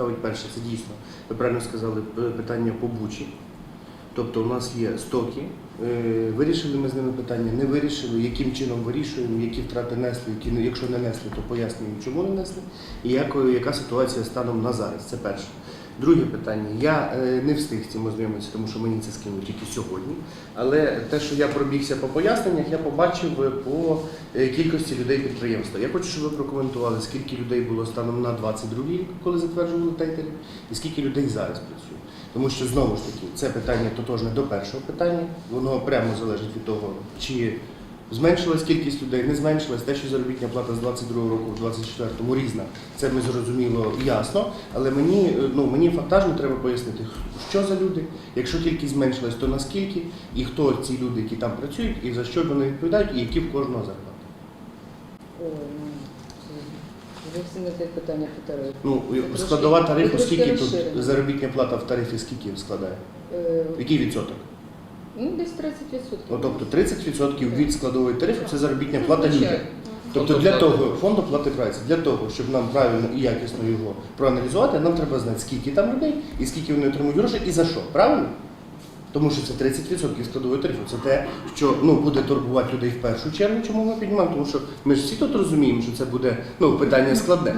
Цікавить перше, це дійсно, ви правильно сказали, питання по бучі. Тобто у нас є стоки, е, вирішили ми з ними питання, не вирішили, яким чином вирішуємо, які втрати несли, які якщо не несли, то пояснюємо, чому не несли, і якою, яка ситуація станом на зараз. Це перше. Друге питання. Я е, не встиг з цим ознайомитися, тому що мені це скинули тільки сьогодні. Але те, що я пробігся по поясненнях, я побачив е, по е, кількості людей підприємства. Я хочу, щоб ви прокоментували, скільки людей було станом на 22 рік, коли затверджували тайтери, і скільки людей зараз працює. Тому що знову ж таки це питання тотожне до першого питання. Воно прямо залежить від того, чи зменшилась кількість людей, не зменшилась. Те, що заробітня плата з 22 року в 24-му різна, це ми зрозуміло ясно. Але мені е, ну мені фактажно треба пояснити, що за люди. Якщо кількість зменшилась, то наскільки, і хто ці люди, які там працюють, і за що вони відповідають, і які в кожного зарплати. Ой, ну, Зовсім не те питання питаю. Ну складова тарифу, скільки тут заробітня плата в тарифі, скільки складає? Е, Який відсоток? Ну, десь 30%. Ну, тобто 30% від складової тарифу це заробітня плата людям. Тобто для того фонду плати праці, для того, щоб нам правильно і якісно його проаналізувати, нам треба знати, скільки там людей і скільки вони отримують грошей і за що. Правильно? Тому що це 30% складової тарифу. Це те, що ну, буде турбувати людей в першу чергу, чому ми піднімаємо, тому що ми ж всі тут розуміємо, що це буде ну, питання складне.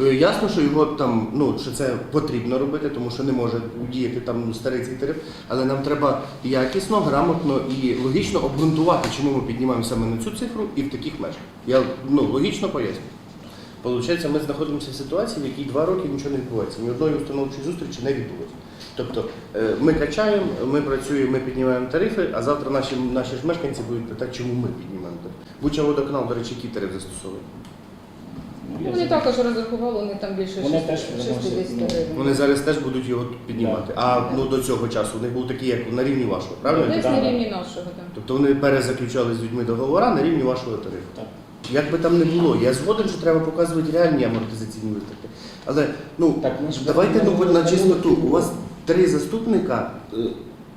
Е, Ясно, що його там, ну що це потрібно робити, тому що не може діяти там старий цей тариф, але нам треба якісно, грамотно і логічно обґрунтувати, чому ми піднімаємо саме на цю цифру і в таких межах. Я ну логічно поясню. Получається, ми знаходимося в ситуації, в якій два роки нічого не відбувається. Ні одної установчої зустрічі не відбулося. Тобто е, ми качаємо, ми працюємо, ми піднімаємо тарифи, а завтра наші, наші ж мешканці будуть питати, чому ми піднімаємо тарифи. Буча водоканал, до речі, який тариф застосовує. Ну, вони також розрахували, вони там більше Вони 60 теж 60 ну, гривень. Вони зараз теж будуть його піднімати. А ну до цього часу у них був такий, як на рівні вашого, правильно? Десь Так. на рівні нашого, так. Тобто вони перезаключали з людьми договори на рівні вашого тарифу. Так. Як би там не було, я згоден, що треба показувати реальні амортизаційні витрати. Але ну Так, ми ж давайте ну, говоримо на чистоту. У вас три заступника е,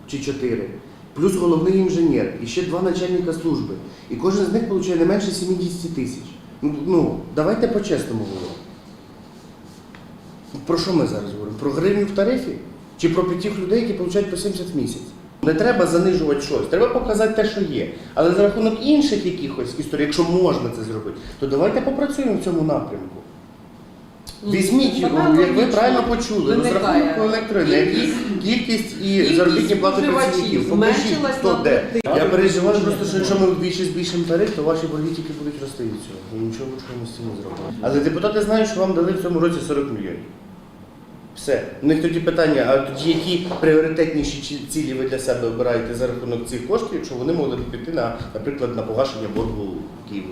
чи чотири, плюс головний інженер, і ще два начальника служби. І кожен з них отримує не менше 70 тисяч. Ну, давайте по-чесному говоримо. Про що ми зараз говоримо? Про гривню в тарифі? Чи про тих людей, які отримують по 70 в місяць? Не треба занижувати щось, треба показати те, що є. Але за рахунок інших якихось історій, якщо можна це зробити, то давайте попрацюємо в цьому напрямку. Візьміть, Саме як ви правильно почули, розрахунок електроенергії, кількість і заробітні плати працівників. Покажіть, хто де. Я переживаю просто, що якщо ми вдвічі збільшимо тариф, то ваші борги тільки будуть рости від цього. І нічого ми з цим не зробимо. Але депутати знають, що вам дали в цьому році 40 мільйонів. Все. У них тоді питання, а тоді які пріоритетніші цілі ви для себе обираєте за рахунок цих коштів, якщо вони могли б піти на, наприклад, на погашення боргу Києву.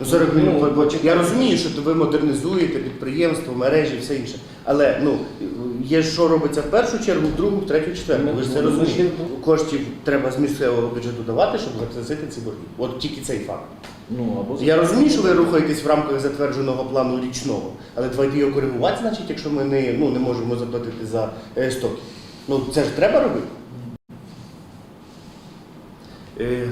Ну, 40 мільйонів. бо- бо Я розумію, що ви модернізуєте підприємство, мережі, все інше. Але ну є що робиться в першу чергу, в другу, в третю, в четверту. Ви ж це Ну, розумієте. ми- Коштів треба з місцевого бюджету давати, щоб загасити ці борги. От тільки цей факт. Ну, або Я розумію, що ви рухаєтесь в рамках затвердженого плану річного, але давайте його коригувати, значить, якщо ми не, ну, не можемо заплатити за е, стоки. Ну це ж треба робити. Е,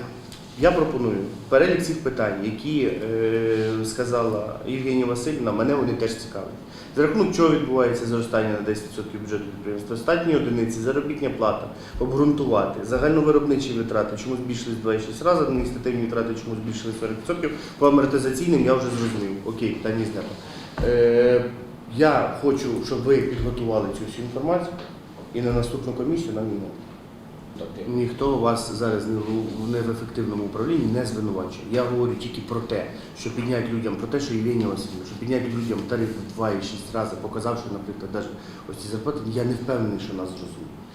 я пропоную перелік цих питань, які е, сказала Євгенія Васильівна, мене вони теж цікавлять. За рахунок чого відбувається зростання на 10% бюджету підприємства, остатні одиниці, заробітня плата, обґрунтувати, загальновиробничі витрати, чому збільшились 2,6 разів, адміністративні витрати, чому збільшились 40%, по амортизаційним я вже зрозумів. Окей, питання знято. Е, я хочу, щоб ви підготували цю всю інформацію і на наступну комісію нам її Ніхто вас зараз не в ефективному управлінні не звинувачує. Я говорю тільки про те, що підняти людям, про те, що Євгенія Васильівна, що підняти людям тариф в 2,6 рази, показавши, наприклад, навіть ось ці зарплати, я не впевнений, що нас зрозуміють.